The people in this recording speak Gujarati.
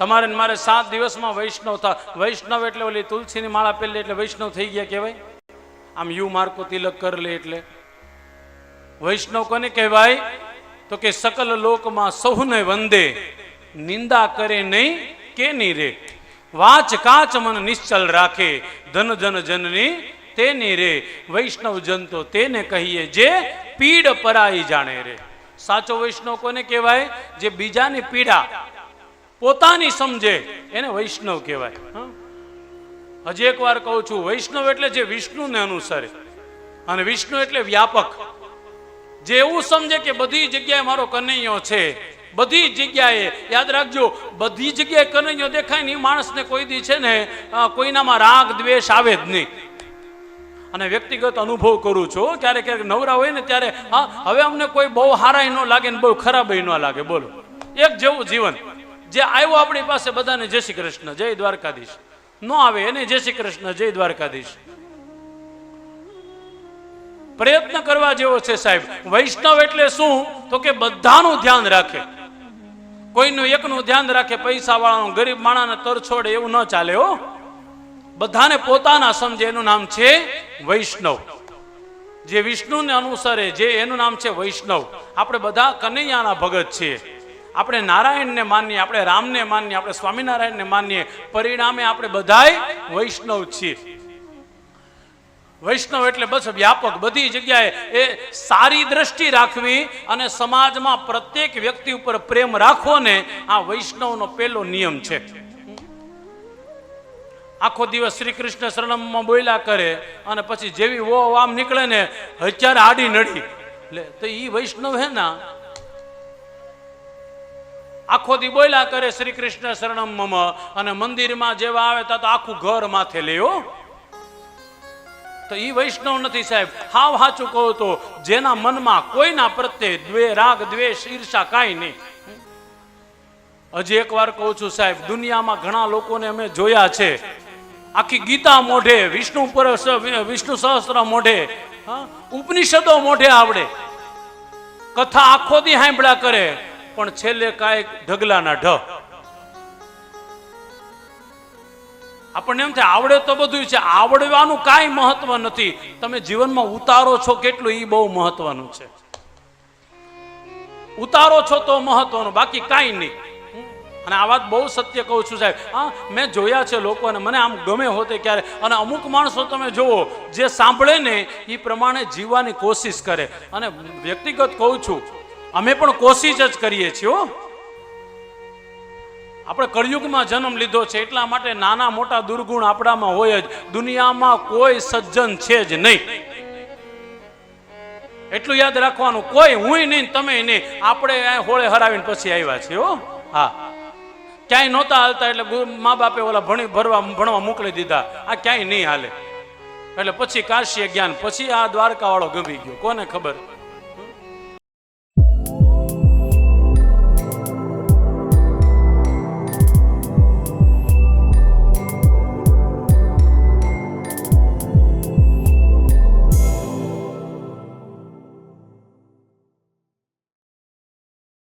તમારે મારે સાત દિવસમાં વૈષ્ણવ થા વૈષ્ણવ એટલે ઓલી તુલસીની માળા પહેલી એટલે વૈષ્ણવ થઈ ગયા કહેવાય? આમ યુ માર્કો તિલક કર લે એટલે. વૈષ્ણવ કોને કહેવાય? તો કે સકલ લોકમાં સૌને વંદે, નિંદા કરે નહીં કે નહીં રે. વાચ કાચ મન નિશ્ચલ રાખે, ધન જન જનની તેની રે. વૈષ્ણવ જન તો તેને કહીએ જે પીડ પરાઈ જાણે રે. સાચો વૈષ્ણવ કોને કહેવાય? જે બીજાની પીડા પોતાની સમજે, એને વૈષ્ણવ કહેવાય? હજી એક વાર કહું છું, વૈષ્ણવ એટલે જે વિષ્ણુને અનુસરે, અને વિષ્ણુ એટલે વ્યાપક. જે એવું સમજે કે બધી જગ્યાએ મારો કનૈયો છે, બધી જગ્યાએ, યાદ રાખજો, બધી જગ્યાએ કનૈયો દેખાય ને એ માણસને કોઈ દી છે ને કોઈનામાં રાગ, દ્વેષ આવે જ નહીં. અને વ્યક્તિગત અનુભવ કરું છું ક્યારેક ક્યારેક નવરા હોય ને ત્યારે, હા, હવે અમને કોઈ બહુ હારાય ન લાગે ને બહુ ખરાબય ન લાગે, બોલો. એક જેવું જીવન. જે આવ્યો આપણી પાસે બધાને જય શ્રી કૃષ્ણ, જય દ્વારકાધીશ. ન આવે એને જય શ્રી કૃષ્ણ, જય દ્વારકાધીશ. પ્રયત્ન કરવા જેવો છે સાહેબ. વૈષ્ણવ એટલે શું? તો કે બધાનું ધ્યાન રાખે. કોઈનું એકનું ધ્યાન રાખે પૈસા વાળાનું ગરીબ માણાને તર છોડે એવું ન ચાલે હો. બધાને પોતાના સમજે, એનું નામ છે વૈષ્ણવ. જે વિષ્ણુને અનુસરે, જે એનું નામ છે વૈષ્ણવ. આપણે બધા કનૈયાના ભગત છીએ. આપણે નારાયણને માનીએ, આપણે રામને માનીએ, આપણે સ્વામિનારાયણને માનીએ, પરિણામે આપણે બધાય વૈષ્ણવ છીએ. વૈષ્ણવ એટલે બસ વ્યાપક બધી જગ્યાએ એ સારી દ્રષ્ટિ રાખવી અને સમાજમાં પ્રત્યેક વ્યક્તિ ઉપર પ્રેમ રાખવો ને આ વૈષ્ણવનો પહેલો નિયમ છે. આખો દિવસ શ્રી કૃષ્ણ શરણમમાં બોલ્યા કરે અને પછી જેવી વો આમ નીકળે ને હજાર આડી નડી. એટલે તો એ વૈષ્ણવ હે ના આખો દી બોલ્યા કરે શ્રી કૃષ્ણ શરણમ મમ. અને મંદિરમાં જેવા આવે તા આખું ઘર માથે લેવો તો ઈ વૈષ્ણવ નથી સાહેબ. હાવ હાચું કહું તો જેના મનમાં કોઈના પ્રત્યે દ્વે, રાગ, દ્વેષ, ઈર્ષા કાંઈ નહીં. હજી એકવાર કહું છું સાહેબ, દુનિયામાં ઘણા લોકોને અમે જોયા છે. આખી ગીતા મોઢે, વિષ્ણુ પર વિષ્ણુ સહસ્ત્ર મોઢે ઉપનિષદો મોઢે આવડે. કથા આખો દી સાંભળ્યા કરે. પણ છેલ્લે કાંઈક ઢગલાના ઢ. આપણને એમ થાય, આવડે તો બધું છે, આવડવાનું કાંઈ મહત્વ નથી. તમે જીવનમાં ઉતારો છો કેટલું એ બહુ મહત્વનું છે. ઉતારો છો તો મહત્વનું, બાકી કાંઈ નહીં. અને આ વાત બહુ સત્ય કહું છું સાહેબ. હા, મેં જોયા છે લોકોને મને આમ ગમે હોતે ક્યારે. અને અમુક માણસો તમે જુઓ, જે સાંભળે ને એ પ્રમાણે જીવવાની કોશિશ કરે. અને વ્યક્તિગત કહું છું અમે પણ કોશિશ જ કરીએ છીએ આપણે કળિયુગમાં જન્મ લીધો છે, એટલા માટે નાના મોટા દુર્ગુણ આપણામાં હોય જ. દુનિયામાં કોઈ સજ્જન છે જ નહીં. એટલું યાદ રાખવાનું, કોઈ હું નહીં, તમે નહીં. આપણે હોળે હરાવીને પછી આવ્યા છીએ, હો. હા. ક્યાંય નહોતા હાલતા, એટલે મા બાપે ઓલા ભણી ભરવા ભણવા મોકલી દીધા. આ ક્યાંય નહીં હાલે. એટલે પછી કાશીએ જ્ઞાન, પછી આ દ્વારકા વાળો ગમી ગયો. કોને ખબર?